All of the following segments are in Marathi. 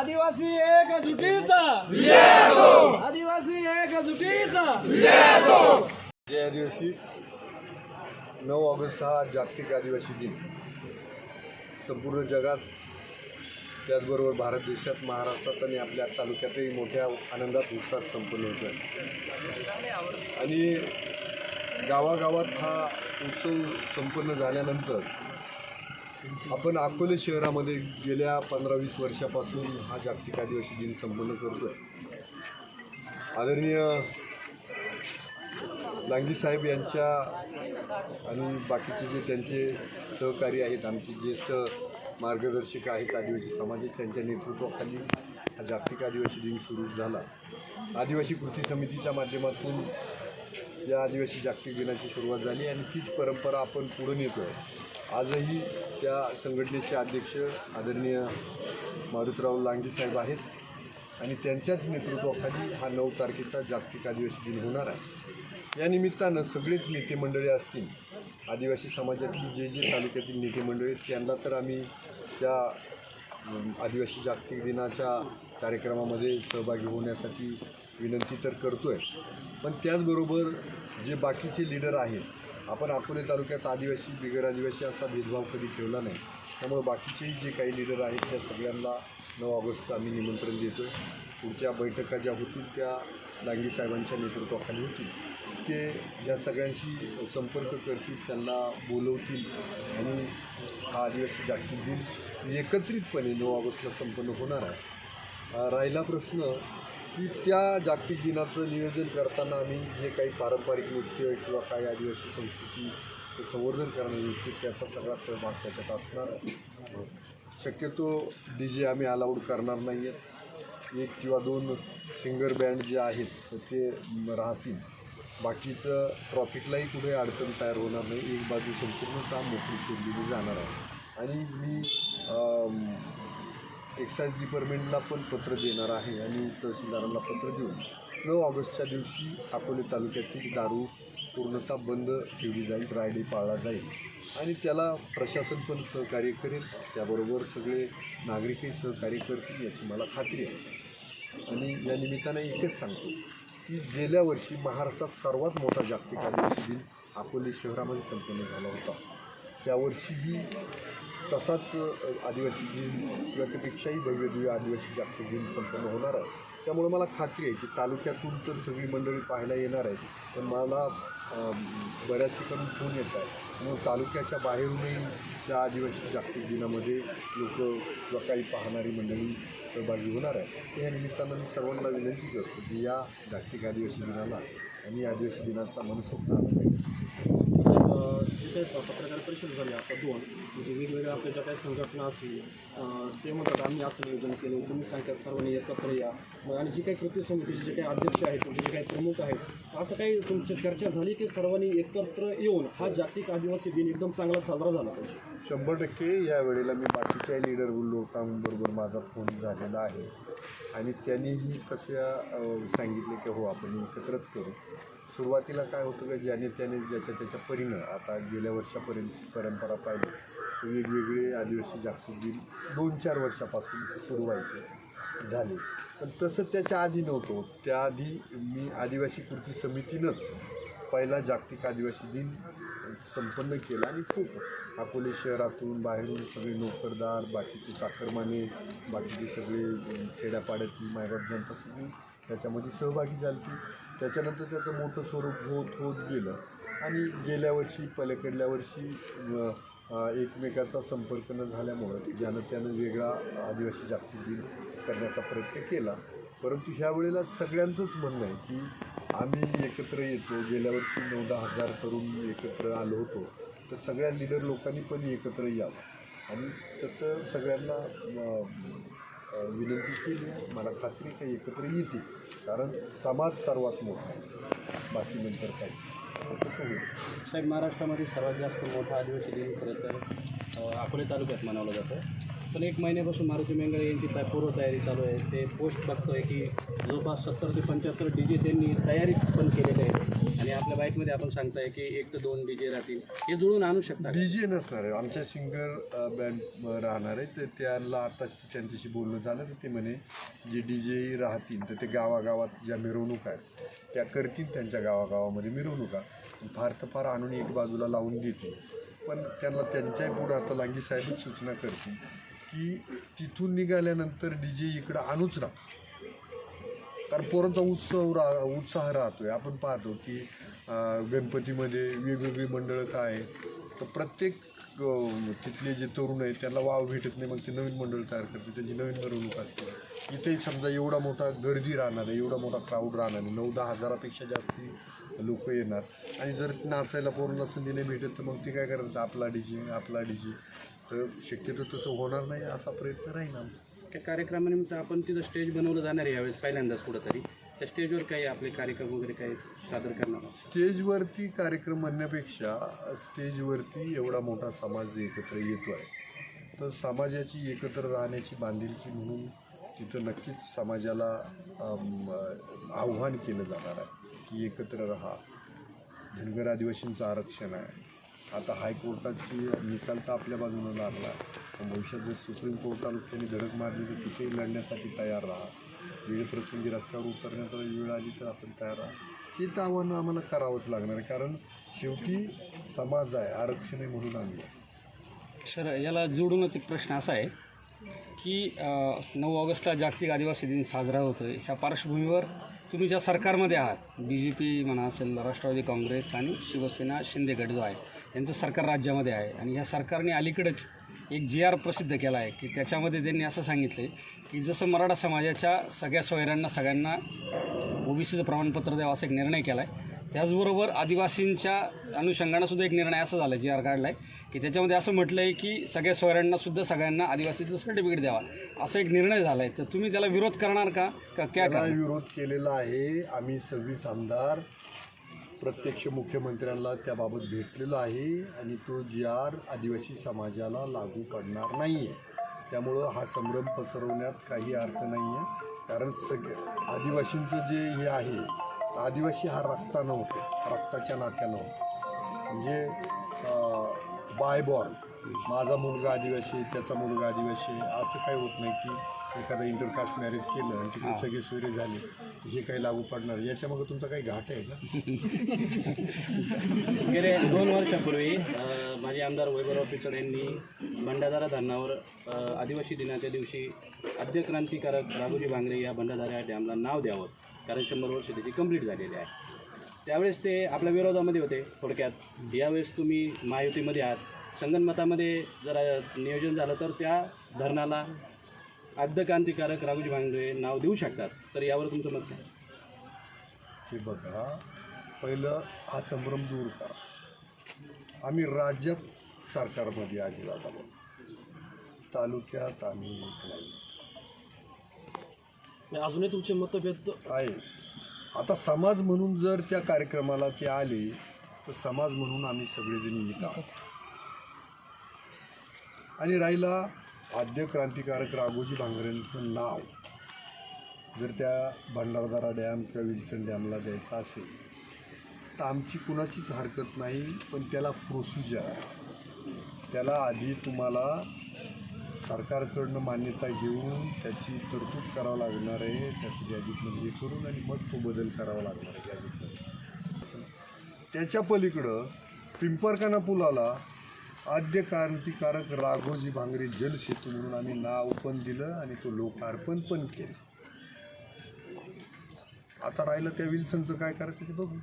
आदिवासी एक जुटीचा. आदिवासी एक जुटीचा. या आदिवासी. नऊ ऑगस्ट हा जागतिक आदिवासी दिन. संपूर्ण जगात त्याचबरोबर भारत देशात महाराष्ट्रात आणि आपल्या तालुक्यातही मोठ्या आनंदात उत्साहात संपन्न होतो आहे. आणि गावागावात हा उत्सव संपन्न झाल्यानंतर आपण अकोले शहरामध्ये गेल्या पंधरा वीस वर्षापासून हा जागतिक आदिवासी दिन संपन्न करतो आहे आदरणीय लांगी साहेब यांच्या आणि बाकीचे जे त्यांचे सहकारी आहेत आमचे ज्येष्ठ मार्गदर्शक आहेत आदिवासी समाजात त्यांच्या नेतृत्वाखाली हा जागतिक आदिवासी दिन सुरू झाला. आदिवासी कृती समितीच्या माध्यमातून या आदिवासी जागतिक दिनाची सुरुवात झाली आणि तीच परंपरा आपण पुढे नेतो आहे आजही त्या संघटनेचे अध्यक्ष आदरणीय मारुतराव लांगी साहेब आहेत आणि त्यांच्याच नेतृत्वाखाली हा नऊ तारखेचा जागतिक आदिवासी दिन होणार आहे. या निमित्तानं सगळेच नेते मंडळी असतील आदिवासी समाजातली जे जे तालुक्यातील नेते मंडळी आहेत त्यांना तर आम्ही त्या आदिवासी जागतिक दिनाच्या कार्यक्रमामध्ये सहभागी होण्यासाठी विनंती तर करतो आहे पण त्याचबरोबर जे बाकीचे लीडर आहेत आपण अकोले तालुक्यात आदिवासी बिगर आदिवासी असा भेदभाव कधी ठेवला नाही. त्यामुळे बाकीचेही जे काही लीडर आहेत त्या सगळ्यांना नऊ ऑगस्ट आम्ही निमंत्रण देतो पुढच्या बैठका ज्या होतील त्या लांगी साहेबांच्या नेतृत्वाखाली होतील. ते ज्या सगळ्यांशी संपर्क करतील त्यांना बोलवतील आणि हा आदिवासी जागतिक दिन एकत्रितपणे नऊ ऑगस्टला संपन्न होणार आहे. राहिला प्रश्न की त्या जागतिक दिनाचं नियोजन करताना आम्ही जे काही पारंपरिक नृत्य किंवा काही आदिवासी संस्कृतीचं संवर्धन करण्याची त्याचा सगळा सहभाग त्याच्यात असणार आहे. शक्यतो डी जे आम्ही अलाउड करणार नाही आहेत एक किंवा दोन सिंगर बँड जे आहेत ते राहतील. बाकीचं ट्रॉफिकलाही कुठे अडचण तयार होणार नाही. एक बाजू संपूर्ण काम मोकळी सोडलेली जाणार आहे. आणि मी एक्साईज डिपार्टमेंटला पण पत्र देणार आहे आणि तहसीलदारांना पत्र देऊन नऊ ऑगस्टच्या दिवशी अकोले तालुक्यातील दारू पूर्णतः बंद ठेवली जाईल रायडे पाळला जाईल आणि त्याला प्रशासन पण सहकार्य करेल. त्याबरोबर सगळे नागरिकही सहकार्य करतील याची मला खात्री आहे. आणि या निमित्तानं एकच सांगतो की गेल्या वर्षी महाराष्ट्रात सर्वात मोठा जागतिक आदिवासी दिन अकोले शहरामध्ये संपन्न झाला होता. त्यावर्षीही तसाच आदिवासी दिन किंवा त्यापेक्षाही भव्य दिव्य आदिवासी जागतिक दिन संपन्न होणार आहे. त्यामुळे मला खात्री आहे की तालुक्यातून तर सगळी मंडळी पाहायला येणार आहेत पण मला बऱ्याच ठिकाणी फोन येत आहे मग तालुक्याच्या बाहेरूनही त्या आदिवासी जागतिक दिनामध्ये लोक किंवा काही पाहणारी मंडळी सहभागी होणार आहे या निमित्तानं मी सर्वांना विनंती करतो की या जागतिक आदिवासी दिनाला आणि आदिवासी दिनाचा मनसोक्त आनंद अ, पत्रकार परिषद झाली आता दोन. म्हणजे वेगवेगळ्या आपल्या ज्या काही संघटना असतील ते म्हणतात आम्ही असं नियोजन केलं तुम्ही सांगतात सर्वांनी एकत्र या. मग आणि जी काही कृती समितीचे जे काही अध्यक्ष आहेत तुमचे जे काही प्रमुख आहेत असं काही तुमची चर्चा झाली की सर्वांनी एकत्र येऊन हा जागतिक आदिवासी दिन एकदम चांगला साजरा झाला पाहिजे? शंभर टक्के या वेळेला मी बाकीच्या लीडर लोकांबरोबर माझा फोन झालेला आहे. आणि त्यांनीही कशा सांगितलं सांगितले की हो आपण एकत्रच करू. सुरुवातीला काय होतं का ज्याने त्याने ज्याच्या त्याच्या परीनं आता गेल्या वर्षापर्यंतची परंपरा पाहिली वेगवेगळे आदिवासी जागतिक दिन दोन चार वर्षापासून सुरू व्हायचे झाले. पण तसं त्याच्या आधी नव्हतं त्याआधी मी आदिवासी कृती समितीनंच पहिला जागतिक आदिवासी दिन संपन्न केला आणि खूप अकोले शहरातून बाहेरून सगळे नोकरदार बाकीचे चाकरमाने बाकीचे सगळे खेड्यापाड्यातील मायबाप जनता सगळी त्याच्यामध्ये सहभागी झाली त्याच्यानंतर त्याचं मोठं स्वरूप होत होत गेलं. आणि गेल्या वर्षी पलीकडल्या वर्षी एकमेकाचा संपर्क न झाल्यामुळं ज्यानं त्यानं वेगळा आदिवासी जागतिक दिन करण्याचा प्रयत्न केला. परंतु ह्या वेळेला सगळ्यांचंच म्हणणं आहे की आम्ही एकत्र येतो. गेल्या वर्षी नऊ दहा हजार करून एकत्र आलो होतो. तर सगळ्या लिडर लोकांनी पण एकत्र यावं. आणि तसं सगळ्यांना विनंती केली आहे. मला खात्री काही एकत्र येतील. कारण समाज सर्वात मोठा आहे. बाकी नंतर काही तसं होईल? साहेब महाराष्ट्रामध्ये सर्वात जास्त मोठा आदिवासी दिन खरं तर अकोले तालुक्यात मनवलं जातं. पण एक महिन्यापासून मारुती मेंगळे यांची तया पूर्वतयारी चालू आहे ते पोस्ट बघतोय की जवळपास सत्तर ते पंच्याहत्तर डी जे त्यांनी तयारी पण केलेली आहे. आणि आपल्या बाईकमध्ये आपण सांगताय की एक ते दोन डी जे राहतील. हे जुळून आणू शकता डी जे नसणार आहे. आमच्या सिंगर बँड राहणार आहे. तर त्याला आत्ताच त्यांच्याशी बोलणं झालं तर ते म्हणे जे डी जे राहतील तर ते गावागावात ज्या मिरवणुका आहेत त्या करतील त्यांच्या गावागावामध्ये मिरवणुका. फार तर फार आणून एक बाजूला लावून देतील पण त्यांना त्यांच्याही पुढं आता लांगी साहेबच सूचना करतील. की तिथून निघाल्यानंतर डी जे इकडं आणूच ना कारण पोरांचा उत्सव रा उत्साह राहतो आहे आपण पाहतो की गणपतीमध्ये वेगवेगळी मंडळं काय आहेत. तर प्रत्येक तिथले जे तरुण आहेत त्यांना वाव भेटत नाही. मग ते नवीन मंडळ तयार करते त्यांची नवीन मिरवणूक असते. इथेही समजा एवढा मोठा गर्दी राहणार आहे एवढा मोठा क्राऊड राहणार आहे. नऊ दहा हजारापेक्षा जास्ती लोक येणार. आणि जर नाचायला पोरांना संधी नाही भेटत तर मग ते काय करायचं आपला डी जे आपला डी जे तर शक्यतो तसं होणार नाही असा प्रयत्न राहील आमचा त्या कार्यक्रमानिमित्त आपण तिथं स्टेज बनवलं जाणार आहे यावेळेस पहिल्यांदाच कुठंतरी. त्या स्टेजवर काही आपले कार्यक्रम वगैरे काही सादर करणार? स्टेजवरती कार्यक्रम म्हणण्यापेक्षा स्टेजवरती एवढा मोठा समाज एकत्र येतो आहे तर समाजाची एकत्र राहण्याची बांधिलकी म्हणून तिथं नक्कीच समाजाला आव्हान केलं जाणार आहे की एकत्र राहा. धनगर आदिवासींचं आरक्षण आहे. आता हायकोर्टाची निकाल तर आपल्या बाजूनं लागला. भविष्यात जर सुप्रीम कोर्टाला त्यांनी धडक मारली तर तिथेही लढण्यासाठी तयार राहा. वेळप्रसंगी रस्त्यावर उतरण्याचा वेळ आली तर आपण तयार राहा. हे तर आव्हानं आम्हाला करावंच लागणार आहे. कारण शेवटी समाज आहे आरक्षण आहे म्हणून आम्ही आहे. सर याला जोडूनच एक प्रश्न असा आहे की नऊ ऑगस्टला जागतिक आदिवासी दिन साजरा होतो आहे ह्या पार्श्वभूमीवर तुम्ही ज्या सरकारमध्ये आहात बी जे पी म्हणा असेल राष्ट्रवादी काँग्रेस आणि शिवसेना शिंदे गट जो आहे यांचं सरकार राज्यामध्ये आहे. आणि ह्या सरकारने अलीकडेच एक जी आर प्रसिद्ध केला आहे की त्याच्यामध्ये त्यांनी असं सांगितलं आहे की जसं मराठा समाजाच्या सगळ्या सोयऱ्यांना सगळ्यांना ओबीसीचं प्रमाणपत्र द्यावं असा एक निर्णय केला आहे त्याचबरोबर आदिवासींच्या अनुषंगानं सुद्धा एक निर्णय असा झाला जी आर काढला आहे की त्याच्यामध्ये असं म्हटलं आहे की सगळ्या सोयऱ्यांना सुद्धा सगळ्यांना आदिवासीचं सर्टिफिकेट द्यावा असा एक निर्णय झाला आहे तर तुम्ही त्याला विरोध करणार का? का क्या विरोध केलेला आहे. आम्ही सव्वीस आमदार प्रत्यक्ष मुख्यमंत्र्यांना त्याबाबत भेटलेलो आहे आणि तो जी आर आदिवासी समाजाला लागू पडणार नाही आहे त्यामुळं हा संभ्रम पसरवण्यात काही अर्थ नाही आहे कारण सग आदिवासींचं जे हे आहे आदिवासी हा रक्तानं होतो रक्ताच्या नात्यानं होतो म्हणजे बाय बॉर्न माझा मुलगा आदिवासी त्याचा मुलगा आदिवासी. असं काही होत नाही की एखादं इंटरकास्ट मॅरेज केलं आणि तिकडे सगळे सोयरे झाले. हे काही लागू पडणार. याच्यामागं तुमचा काही घाट आहे का? गेले दोन वर्षापूर्वी माजी आमदार वैभवराव पिचड यांनी भंडारा धरणावर आदिवासी दिनाच्या दिवशी आद्य क्रांतिकारक राघोजी भांगरे या भंडारा डॅमला नाव द्यावं. कारण शंभर वर्ष त्याची कंप्लीट झालेली आहे. त्यावेळेस ते आपल्या विरोधामध्ये होते थोडक्यात. यावेळेस तुम्ही महायुतीमध्ये आहात. संगनमतामध्ये जर नियोजन झालं तर त्या धरणाला आद्य क्रांतिकारक राघोजी भांगरे नाव देऊ शकतात. तर यावर तुमचं मत काय? ते बघा पहिलं हा संभ्रम दूर करा आम्ही राज्यात सरकारमध्ये अजिबात आलो तालुक्यात आम्ही नाही अजूनही तुमचे मतभेद आहे. आता समाज म्हणून जर त्या कार्यक्रमाला ते आले तर समाज म्हणून आम्ही सगळेजण येत आहोत. आणि राहिला आद्य क्रांतिकारक राघोजी भांगरेंचं नाव. जर त्या भंडारदारा डॅम किंवा विल्सन डॅमला द्यायचं असेल तर आमची कुणाचीच हरकत नाही पण त्याला प्रोसिजर त्याला आधी तुम्हाला सरकारकडनं मान्यता घेऊन त्याची तरतूद करावं लागणार आहे. त्याची गॅजेटमध्ये म्हणजे हे करून आणि मग तो बदल करावा लागणार आहे गॅजेटमध्ये म्हणजे. त्याच्या पलीकडं पिंपरकाना पुलाला आद्य क्रांतिकारक राघोजी भांगरे जलसेतू म्हणून आम्ही नाव पण दिलं आणि तो लोकार्पण पण केलं. आता राहिलं त्या विल्सनचं काय करायचं ते बघू.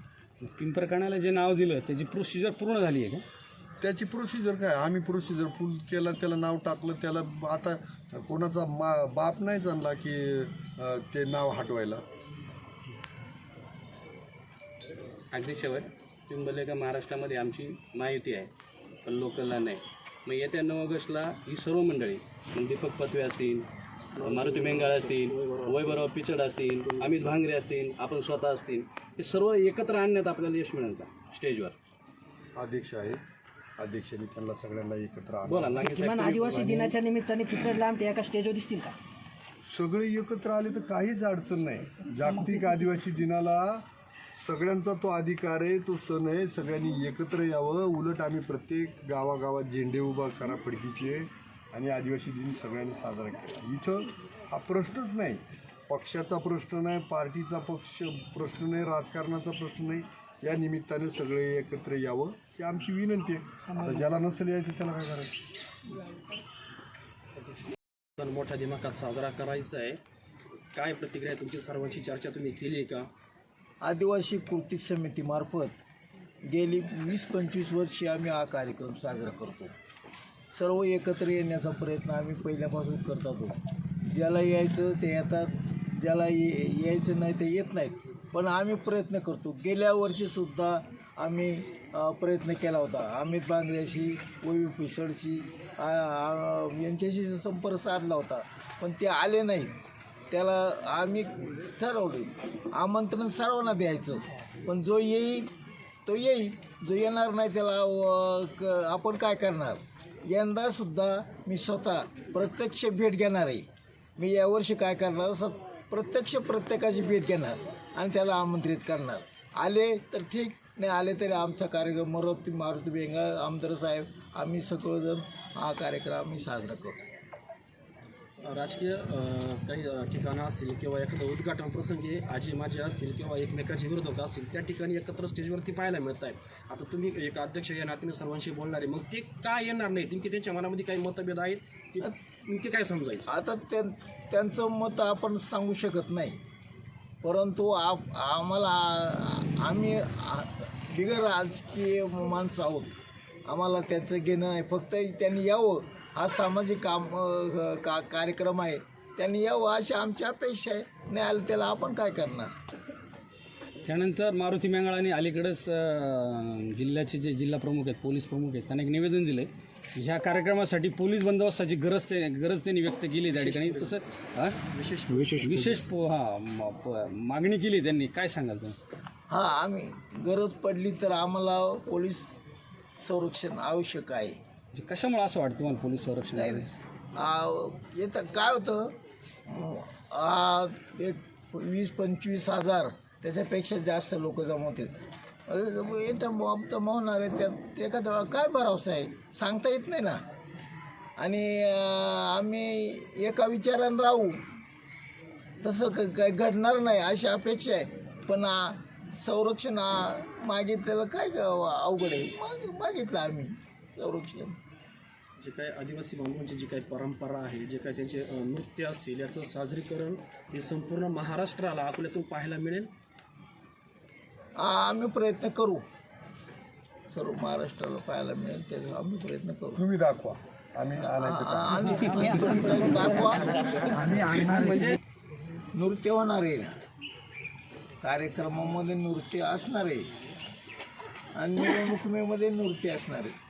पिंपरकाण्याला जे नाव दिलं त्याची प्रोसिजर पूर्ण झाली आहे का? त्याची प्रोसिजर काय? आम्ही प्रोसिजर फुल केला त्याला नाव टाकलं त्याला आता कोणाचा मा बाप नाही जाणला की अं, ते नाव हटवायला. शेवट तुम्ही बोलले का महाराष्ट्रामध्ये आमची महायुती आहे पण लोकलला नाही. मग येत्या नऊ ऑगस्टला ही सर्व मंडळी मग दीपक पत्वे असतील मारुती मेंगाळ असतील वैभवराव पिचड असतील अमित भांगरे असतील आपण स्वतः असतील हे सर्व एकत्र आणण्यात आपल्याला यश मिळेल का? स्टेजवर. अध्यक्ष आहे अध्यक्षांनी त्यांना सगळ्यांना एकत्र आणलं. बोला लांगे किमान आदिवासी दिनाच्या निमित्ताने पिचड लांब ते एका स्टेजवर दिसतील का? सगळे एकत्र आले तर काहीच अडचण नाही. जागतिक आदिवासी दिनाला सगळ्यांचा तो अधिकार आहे तो सण आहे. सगळ्यांनी एकत्र यावं. उलट आम्ही प्रत्येक गावागावात झेंडे उभा करा फडकीचे आणि आदिवासी दिन सगळ्यांनी साजरा केला. इथं हा प्रश्नच नाही. पक्षाचा प्रश्न नाही पार्टीचा पक्ष प्रश्न नाही राजकारणाचा प्रश्न नाही. या निमित्ताने सगळे एकत्र यावं. ही आमची विनंती आहे. आता ज्याला नसेल यायचं त्याला काय करायचं? सण मोठ्या दिमाखात साजरा करायचा आहे. काय प्रतिक्रिया आहे? तुमची? सर्वांची चर्चा तुम्ही केली आहे का? आदिवासी कृती समितीमार्फत गेली वीस पंचवीस वर्षे आम्ही हा कार्यक्रम साजरा करतो. सर्व एकत्र येण्याचा प्रयत्न आम्ही पहिल्यापासून करत होतो ज्याला यायचं ते येतात. ज्याला ये यायचं नाही ते येत नाहीत. पण आम्ही प्रयत्न करतो. गेल्या वर्षीसुद्धा आम्ही प्रयत्न केला होता. अमित बांगऱ्याशी ओवी पिसडशी यांच्याशी संपर्क साधला होता पण ते आले नाहीत. त्याला आम्ही ठरवलं. आमंत्रण सर्वांना द्यायचं. पण जो येईल तो येईल. जो येणार नाही त्याला क- आपण काय करणार? यंदासुद्धा मी स्वतः प्रत्यक्ष भेट घेणार आहे. मी यावर्षी काय करणार? स प्रत्यक्ष प्रत्येकाची भेट घेणार आणि त्याला आमंत्रित करणार. आले तर ठीक. नाही आले तरी आमचा कार्यक्रम मारुती मारुती बेंगाळ आमदार साहेब आम्ही सगळेजण हा कार्यक्रम आम्ही साजरा करू. राजकीय काही ठिकाणं असतील किंवा एखादं उद्घाटन प्रसंगी आजी माझे असतील किंवा एकमेकाचे विरोधक असतील त्या ठिकाणी एकत्र स्टेजवरती पाहायला मिळत आहेत. आता तुम्ही एक अध्यक्ष या नात्याने सर्वांशी बोलणार आहे मग ते का येणार नाही? नेमके त्यांच्या मनामध्ये काही मतभेद आहेत? की नेमके काय समजायचं? आता त्यां त्यांचं मत आपण सांगू शकत नाही. परंतु आप आम्हाला आम्ही बिगर राजकीय माणसं आहोत आम्हाला त्याचं घेणं नाही. फक्त त्यांनी यावं. हा सामाजिक काम का कार्यक्रम आहे. त्यांनी यावं अशी आमची अपेक्षा आहे. नाही आलं त्याला आपण काय करणार? त्यानंतर मारुती मेंगाळ आणि अलीकडेच जिल्ह्याचे जे जिल्हा प्रमुख आहेत पोलीस प्रमुख आहेत त्यांनी एक निवेदन दिलं ह्या कार्यक्रमासाठी पोलीस बंदोबस्ताची गरज ते गरज त्यांनी व्यक्त केली त्या ठिकाणी. तसं हां? विशेष विशेष विशेष पो- हा मागणी केली त्यांनी. काय सांगाल तुम्ही? हां आम्ही गरज पडली तर आम्हाला पोलीस संरक्षण आवश्यक आहे. म्हणजे कशामुळे असं वाटतं तुम्हाला पोलीस संरक्षण नाही आ, येतं काय होतं आ, एक वीस पंचवीस हजार त्याच्यापेक्षा जास्त लोक जमवतील येतं जमवणार आहे त्यात एखादा काय भरोसा आहे? सांगता येत नाही ना. आणि आम्ही एका विचारानं राहू. तसं क- काय घडणार नाही अशी अपेक्षा आहे. पण आ, संरक्षण मागितलेलं काय अवघड आहे माग- मागितलं आम्ही संरक्षण जे काही आदिवासी बांधवांची जी काही परंपरा आहे जे काही त्यांचे नृत्य असतील याचं साजरीकरण हे संपूर्ण महाराष्ट्राला आपल्यातून पाहायला मिळेल आ, आम्ही प्रयत्न करू सर्व महाराष्ट्राला पाहायला मिळेल त्याचा आम्ही प्रयत्न करू तुम्ही दाखवा आम्ही आणायचं तुम्ही दाखवा नृत्य होणार आहे कार्यक्रमामध्ये नृत्य असणार आहे आणि निवडणुकीमध्ये नृत्य असणार. आहे